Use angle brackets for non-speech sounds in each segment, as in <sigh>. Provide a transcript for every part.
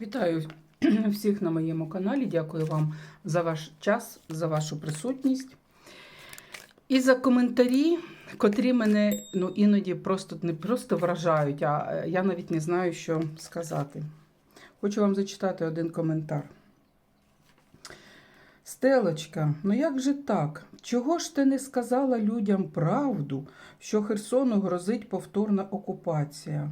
Вітаю <clears throat> всіх на моєму каналі. Дякую вам за ваш час, за вашу присутність. І за коментарі, котрі мене ну, іноді просто не просто вражають, а е, я навіть не знаю, що сказати. Хочу вам зачитати один коментар. Стелочка, ну як же так? Чого ж ти не сказала людям правду, що Херсону грозить повторна окупація?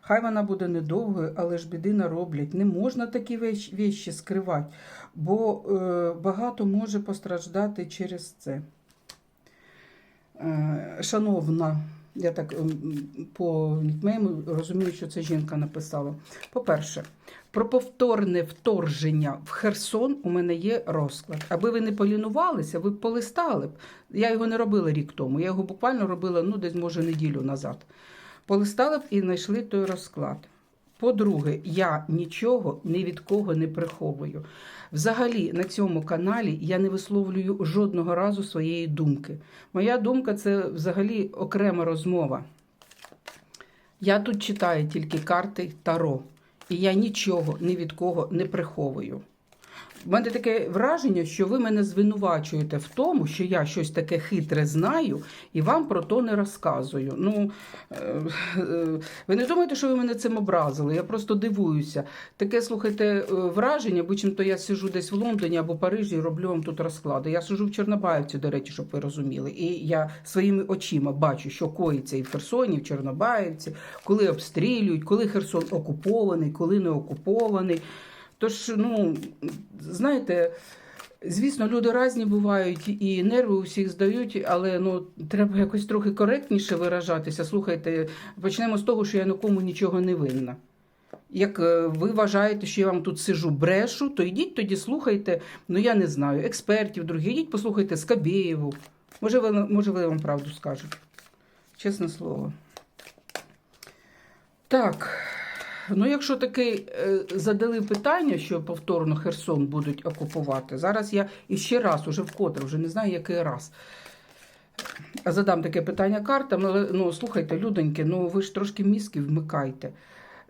Хай вона буде недовгою, але ж біди нароблять. Не можна такі вещ- вещі скривати, бо е, багато може постраждати через це. Е, шановна, я так ем, по нікнейму розумію, що це жінка написала. По-перше, про повторне вторження в Херсон у мене є розклад. Аби ви не полінувалися, ви б полистали б. Я його не робила рік тому. Я його буквально робила ну, десь, може, неділю назад. Полистали б і знайшли той розклад. По-друге, я нічого ні від кого не приховую. Взагалі, на цьому каналі я не висловлюю жодного разу своєї думки. Моя думка це взагалі окрема розмова. Я тут читаю тільки карти Таро, і я нічого ні від кого не приховую. У мене таке враження, що ви мене звинувачуєте в тому, що я щось таке хитре знаю і вам про то не розказую. Ну, е, е, ви не думаєте, що ви мене цим образили? Я просто дивуюся. Таке, слухайте, е, враження, буцімто я сижу десь в Лондоні або Парижі і роблю вам тут розклади. Я сижу в Чорнобаївці, до речі, щоб ви розуміли. І я своїми очима бачу, що коїться і в Херсоні, і в Чорнобаївці, коли обстрілюють, коли Херсон окупований, коли не окупований. Тож, ну, знаєте, звісно, люди різні бувають і нерви у всіх здають, але ну, треба якось трохи коректніше виражатися. Слухайте, почнемо з того, що я нікому нічого не винна. Як е, ви вважаєте, що я вам тут сижу брешу, то йдіть тоді слухайте, ну я не знаю, експертів других, йдіть послухайте Скабєєву. Може, ви, може, ви вам правду скажуть. Чесне слово. Так. Ну, якщо таки е, задали питання, що повторно Херсон будуть окупувати, зараз я іще раз, уже вкотре, вже не знаю, який раз. Задам таке питання картам, але ну, слухайте, людоньки, ну ви ж трошки мізки вмикайте.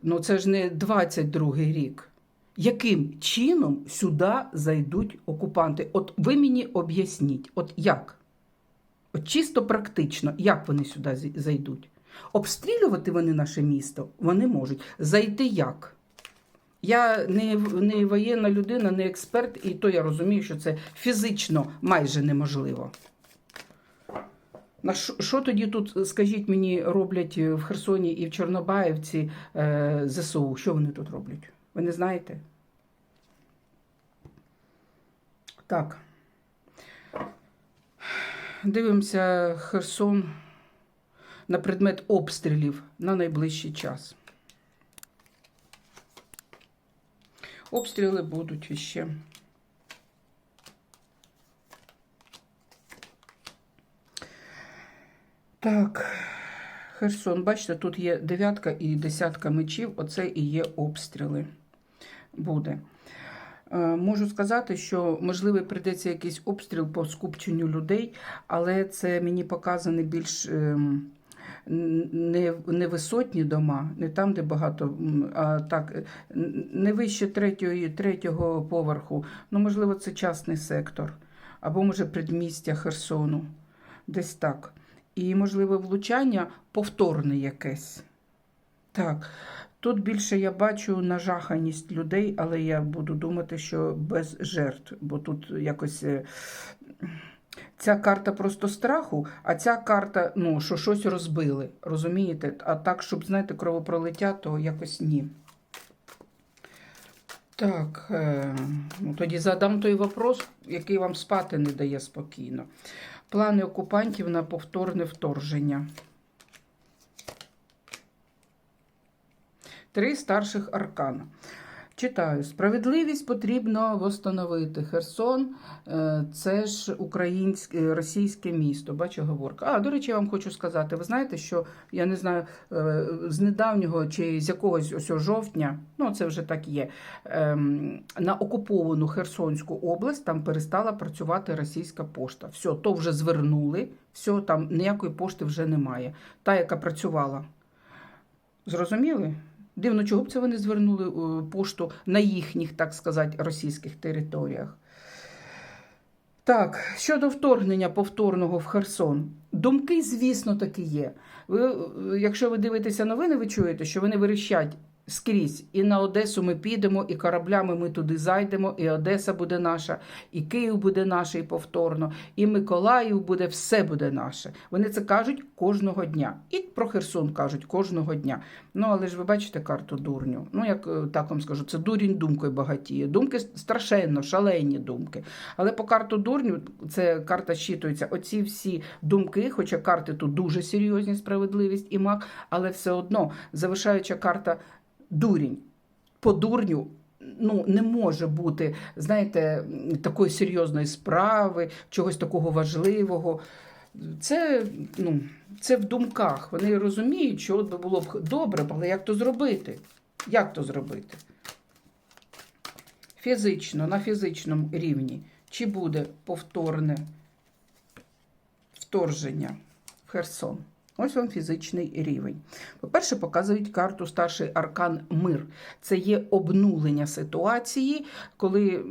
Ну це ж не 22-й рік. Яким чином сюди зайдуть окупанти? От ви мені об'ясніть, от як? От чисто практично, як вони сюди зайдуть? Обстрілювати вони наше місто вони можуть. Зайти як? Я не, не воєнна людина, не експерт, і то я розумію, що це фізично майже неможливо. На що, тоді тут, скажіть мені, роблять в Херсоні і в Чорнобаївці е, ЗСУ? Що вони тут роблять? Ви не знаєте? Так. Дивимося Херсон на предмет обстрілів на найближчий час. Обстріли будуть іще. Так, Херсон, бачите, тут є дев'ятка і десятка мечів. Оце і є обстріли. Буде. Е, Можу сказати, що можливо прийдеться якийсь обстріл по скупченню людей, але це мені показані більш ем, не, не висотні дома, не там, де багато, а так, не вище третього, третього поверху. Ну, можливо, це частний сектор, або, може, предмістя Херсону. Десь так. І, можливо, влучання повторне якесь. Так. Тут більше я бачу нажаханість людей, але я буду думати, що без жертв, бо тут якось е, ця карта просто страху, а ця карта, ну, що щось розбили, розумієте? А так, щоб, знаєте, кровопролиття, то якось ні. Так, е, ну, тоді задам той вопрос, який вам спати не дає спокійно. Плани окупантів на повторне вторження. Три старших аркана. Читаю: справедливість потрібно восстановити. Херсон е, це ж українське російське місто. Бачу говорка. А, до речі, я вам хочу сказати: ви знаєте, що я не знаю е, з недавнього чи з якогось ось жовтня, ну це вже так є. ем, На окуповану Херсонську область там перестала працювати російська пошта. Все, то вже звернули, все, там ніякої пошти вже немає. Та, яка працювала. Зрозуміли? Дивно, чого б це вони звернули е, пошту на їхніх, так сказати, російських територіях. Так, щодо вторгнення повторного в Херсон, думки, звісно, таки є. Ви, е, якщо ви дивитеся новини, ви чуєте, що вони вирішать скрізь. І на Одесу ми підемо, і кораблями ми туди зайдемо, і Одеса буде наша, і Київ буде наш, і повторно, і Миколаїв буде, все буде наше. Вони це кажуть кожного дня. І про Херсон кажуть кожного дня. Ну, але ж ви бачите карту дурню. Ну, як е, так вам скажу, це дурінь думкою багатіє. Думки страшенно, шалені думки. Але по карту дурню, це карта щитується, оці всі думки, хоча карти тут дуже серйозні, справедливість і маг, але все одно завершаюча карта дурінь. По дурню ну, не може бути, знаєте, такої серйозної справи, чогось такого важливого. Це, ну, це в думках. Вони розуміють, що от би було б добре, але як то зробити? Як то зробити? Фізично, на фізичному рівні. Чи буде повторне вторження в Херсон? Ось вам фізичний рівень. По-перше, показують карту старший аркан мир. Це є обнулення ситуації, коли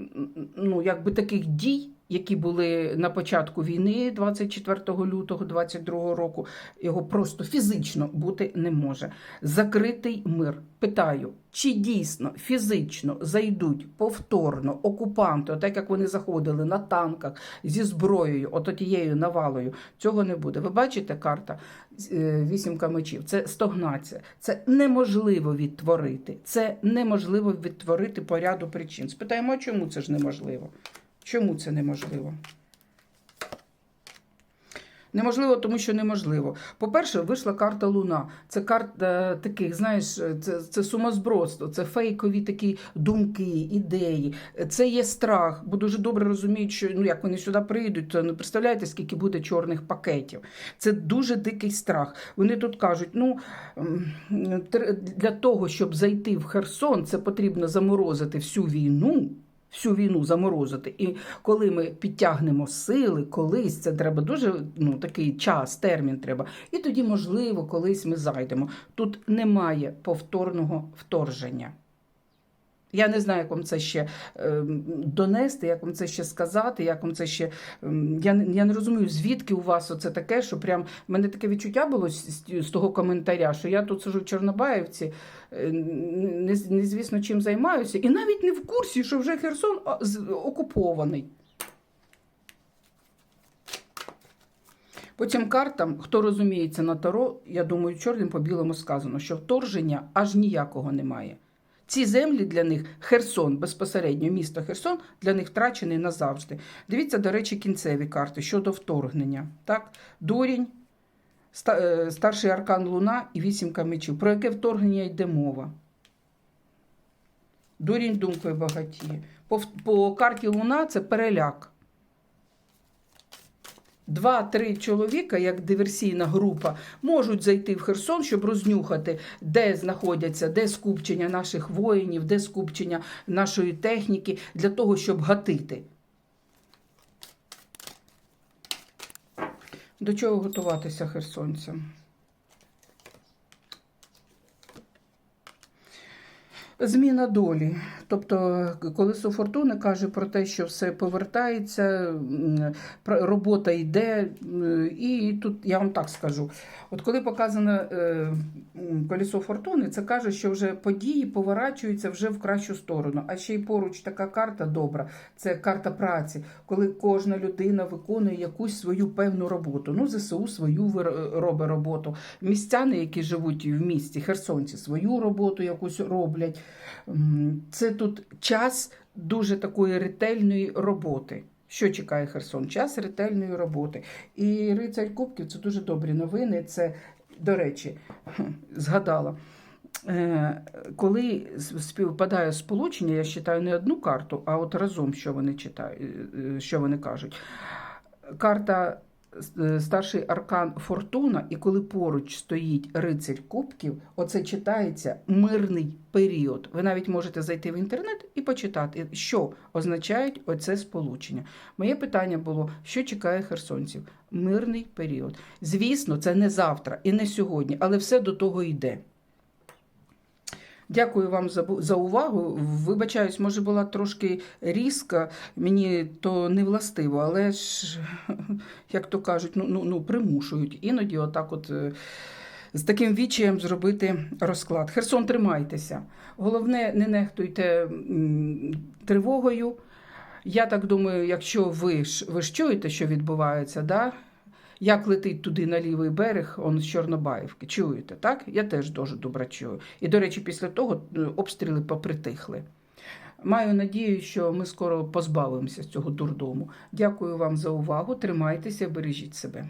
ну, якби таких дій, які були на початку війни 24 лютого 22 року, його просто фізично бути не може. Закритий мир. Питаю, чи дійсно фізично зайдуть повторно окупанти, так як вони заходили на танках зі зброєю, от тією навалою, цього не буде. Ви бачите карта е, вісімка мечів? Це стогнація. Це неможливо відтворити. Це неможливо відтворити по ряду причин. Спитаємо, чому це ж неможливо? Чому це неможливо? Неможливо, тому що неможливо. По-перше, вийшла карта Луна. Це карта таких, знаєш, це, це сумозбродство, це фейкові такі думки, ідеї. Це є страх, бо дуже добре розуміють, що ну як вони сюди прийдуть, то ну представляєте, скільки буде чорних пакетів. Це дуже дикий страх. Вони тут кажуть: ну для того, щоб зайти в Херсон, це потрібно заморозити всю війну всю війну заморозити. І коли ми підтягнемо сили, колись це треба дуже ну, такий час, термін треба. І тоді, можливо, колись ми зайдемо. Тут немає повторного вторження. Я не знаю, як вам це ще е, донести, як вам це ще сказати, як вам це ще. ем, Я, не- я не розумію, звідки у вас оце таке, що прям в мене таке відчуття було з, з- того коментаря, що я тут сижу в Чорнобаївці, е, не, незвісно чим займаюся, і навіть не в курсі, що вже Херсон окупований. По цим картам, хто розуміється на Таро, я думаю, чорним по білому сказано, що вторження аж ніякого немає. Ці землі для них Херсон, безпосередньо місто Херсон, для них втрачений назавжди. Дивіться, до речі, кінцеві карти щодо вторгнення. Так? Дурінь, е, старший аркан Луна і вісімка мечів. Про яке вторгнення йде мова? Дурінь думкою багатіє. По, по карті Луна це переляк. Два-три чоловіка, як диверсійна група, можуть зайти в Херсон, щоб рознюхати, де знаходяться, де скупчення наших воїнів, де скупчення нашої техніки, для того, щоб гатити. До чого готуватися херсонцям? Зміна долі. Тобто, колесо фортуни каже про те, що все повертається, робота йде. І тут я вам так скажу: от коли показано е, колесо фортуни, це каже, що вже події поворачуються вже в кращу сторону. А ще й поруч така карта добра це карта праці, коли кожна людина виконує якусь свою певну роботу. Ну, ЗСУ свою робить роботу. Містяни, які живуть в місті, херсонці, свою роботу якусь роблять. Це тут час дуже такої ретельної роботи. Що чекає Херсон? Час ретельної роботи. І рицарь Кубків це дуже добрі новини. Це, до речі, <laughs> згадала. Е, Коли співпадає сполучення, я читаю не одну карту, а от разом, що вони читають, е, що вони кажуть. Карта е, старший аркан Фортуна, і коли поруч стоїть рицарь Кубків, оце читається мирний період. Ви навіть можете зайти в інтернет і почитати, що означають оце сполучення. Моє питання було: що чекає херсонців? Мирний період. Звісно, це не завтра і не сьогодні, але все до того йде. Дякую вам за, за увагу. Вибачаюсь, може була трошки різка, мені то не властиво, але ж, <laughs> як то кажуть, ну, ну, ну примушують іноді отак от. е, З таким відчаєм зробити розклад. Херсон, тримайтеся. Головне, не нехтуйте тривогою. Я так думаю, якщо ви ви ж чуєте, що відбувається, да? Як летить туди на лівий берег, он з Чорнобаївки, чуєте, так? Я теж дуже добре чую. І, до речі, після того е, обстріли попритихли. Маю надію, що ми скоро позбавимося цього дурдому. Дякую вам за увагу. Тримайтеся, бережіть себе.